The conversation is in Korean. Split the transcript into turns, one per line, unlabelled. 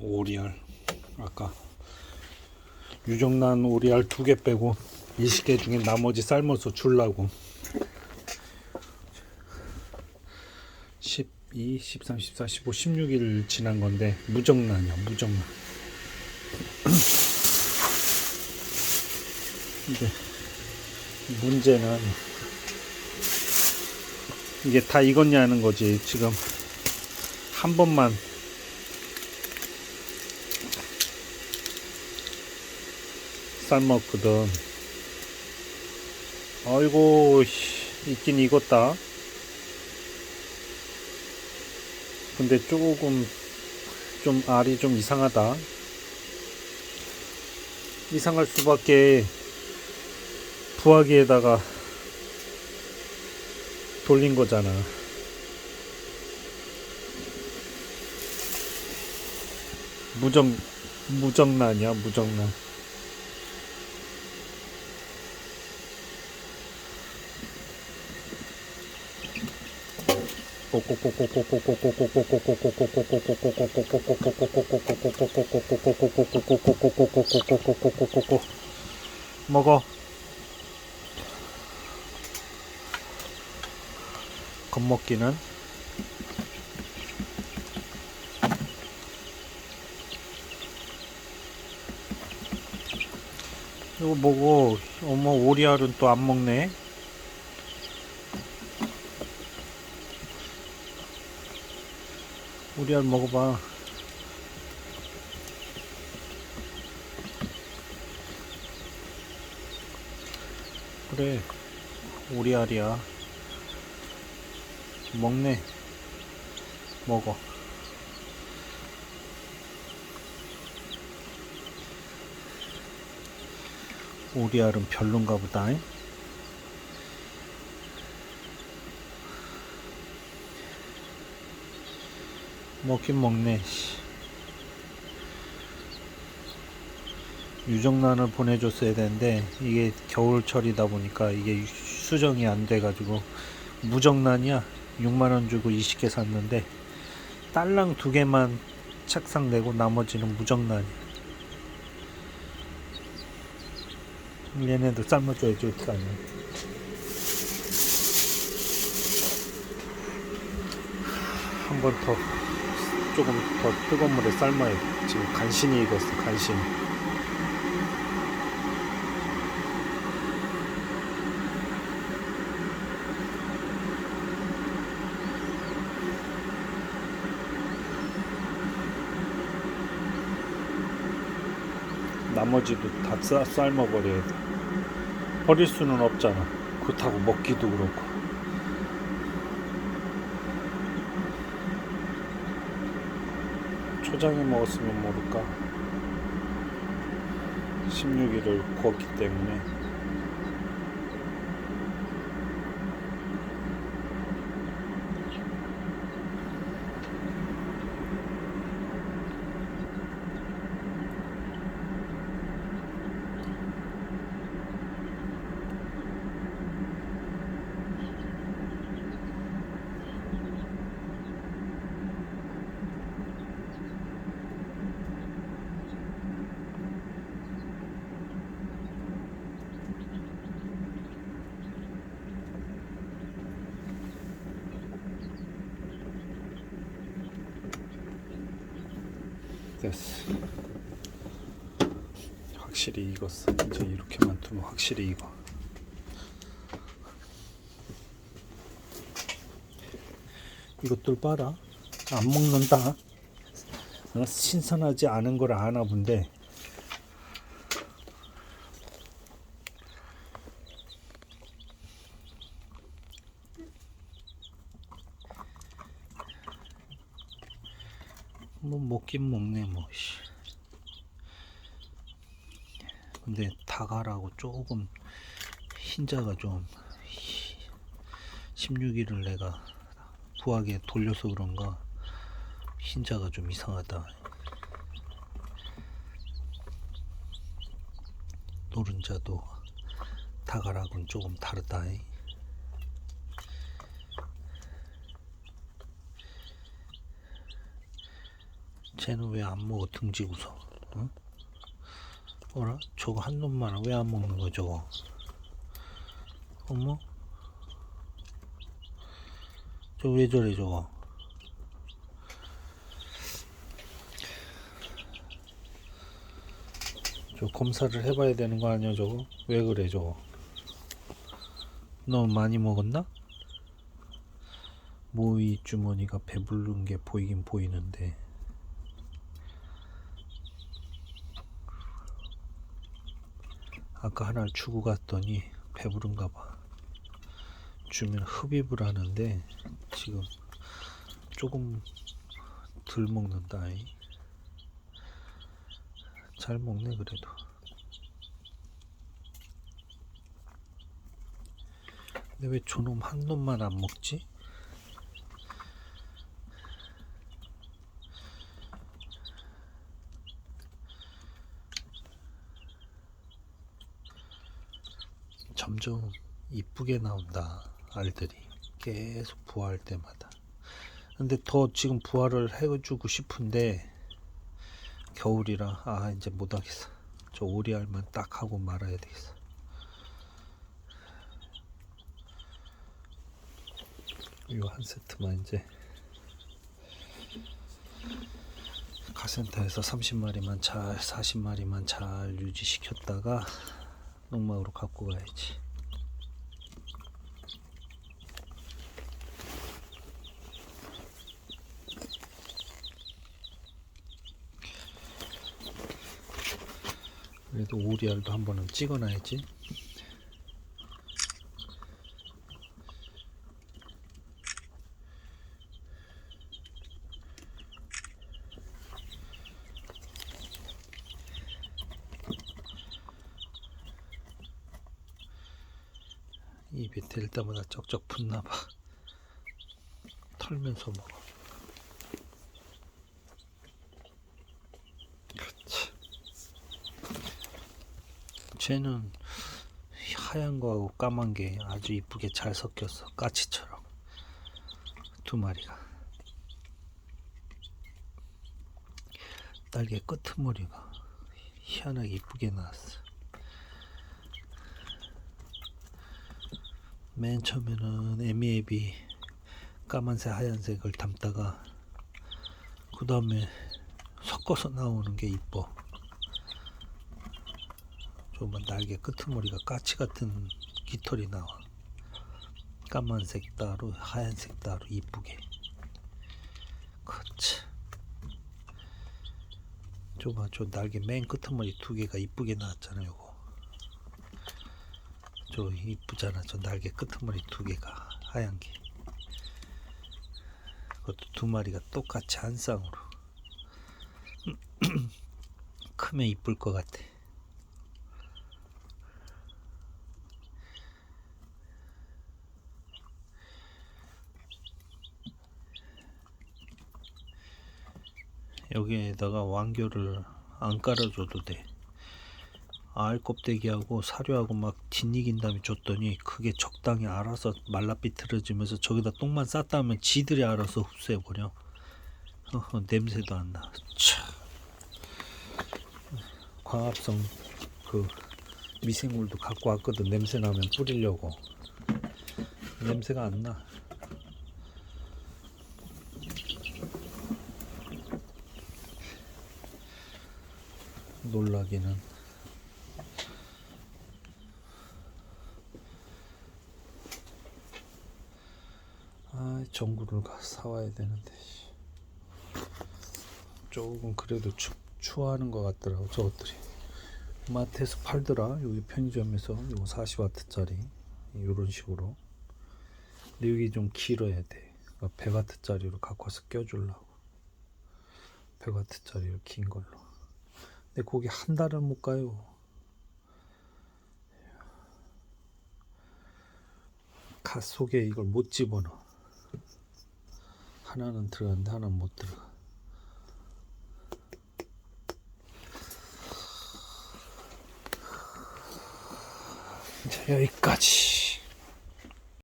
오리알. 아까 유정란 오리알 두 개 빼고 20개 중에 나머지 삶아서 줄라고. 12, 13, 14, 15, 16일 지난 건데 무정란이야 무정란 근데 문제는 이게 다 익었냐는 거지. 지금 한 번만 삶았거든. 아이고 씨, 익긴 익었다. 근데 조금 좀 알이 좀 이상하다. 이상할 수밖에 부화기에다가 돌린 거잖아. 무정 무정란이야 무정란 먹어. 겁먹기는? 이거 뭐고 어머 오리알은 또 안 먹네 오리알 먹어봐. 그래 오리알이야. 먹네. 먹어. 오리알은 별론가 보다. 잉? 먹긴 먹네 씨. 유정란을 보내줬어야 되는데 이게 겨울철이다 보니까 이게 수정이 안 돼가지고 무정란이야. 6만원 주고 20개 샀는데 딸랑 두 개만 책상 내고 나머지는 무정란이야. 얘네도 삶아줘야지 어떡하냐 한 번 더 조금 더 뜨거운 물에 삶아야 돼 지금 간신히 익었어 간신히 나머지도 다 쌀- 삶아버려야 돼. 버릴 수는 없잖아. 그렇다고 먹기도 그렇고. 초장에 먹었으면 모를까. 16일을 구웠기 때문에. 됐어. 확실히 익었어. 이제 이렇게만 두면 확실히 익어. 이것들 봐라. 안 먹는다. 어, 신선하지 않은 걸 아나 본데. 뭐 먹긴 먹네 뭐. 씨. 근데 다가라고 조금 흰자가 좀 16일을 내가 부하게 돌려서 그런가 흰자가 좀 이상하다. 노른자도 다가락은 조금 다르다. 쟤는 왜 안 먹어 등지고서? 응? 어라? 저거 한 놈만 왜 안 먹는 거 저거? 어머? 저 왜 저래 저거? 저 검사를 해봐야 되는 거 아니야 저거? 왜 그래 저거? 너무 많이 먹었나? 모이 주머니가 배부른 게 보이긴 보이는데 아까 하나를 주고 갔더니 배부른가 봐 주면 흡입을 하는데 지금 조금 덜 먹는다 이. 잘 먹네 그래도 근데 왜 저놈 한 놈만 안 먹지? 점점 이쁘게 나온다 알들이. 계속 부화할 때마다. 근데 더 지금 부화를 해주고 싶은데 겨울이라 아 이제 못하겠어. 저 오리알만 딱 하고 말아야 되겠어. 이거 한 세트만 이제 카센터에서 30마리만 잘 40마리만 잘 유지시켰다가 농막으로 갖고 가야지 그래도 오리알도 한 번은 찍어놔야지. 입에 댈 때마다 쩍쩍 붙나봐. 털면서 먹어 그렇지 쟤는 하얀 거하고 까만 게 아주 이쁘게 잘 섞였어 까치처럼 두 마리가. 날개 끄트머리가 희한하게 이쁘게 나왔어 맨 처음에는 에미에비 까만색 하얀색을 담다가 그 다음에 섞어서 나오는 게 이뻐 조금만 날개 끄트머리가 까치 같은 깃털이 나와. 까만색 따로 하얀색 따로 이쁘게. 그치 저봐 저 날개 맨 끄트머리 두 개가 이쁘게 나왔잖아 요거. 저 이쁘잖아 저 날개 끄트머리 두 개가 하얀 게. 그것도 두 마리가 똑같이 한 쌍으로. 크면 이쁠 것 같아 여기에다가 왕교를 안 깔아줘도 돼. 알 껍데기하고 사료하고 막 뒷익인 다음에 줬더니 그게 적당히 알아서 말라 비틀어지면서 저기다 똥만 쌌다 하면 지들이 알아서 흡수해버려. 어허, 냄새도 안 나. 차. 광합성 그 미생물도 갖고 왔거든. 냄새 나면 뿌리려고. 냄새가 안 나. 놀라기는. 아, 전구를 가 사와야 되는데. 씨. 조금 그래도 추, 추워하는 것 같더라고 저것들이. 마트에서 팔더라. 여기 편의점에서 이거 40와트짜리 이런 식으로. 근데 여기 좀 길어야 돼. 그러니까 100와트짜리로 갖고 와서 껴주려고. 100와트짜리로 긴 걸로. 근데 거기 한 달은 못 가요. 갓 속에 이걸 못 집어넣어. 하나는 들어갔는데 하나는 못 들어가. 자, 여기까지.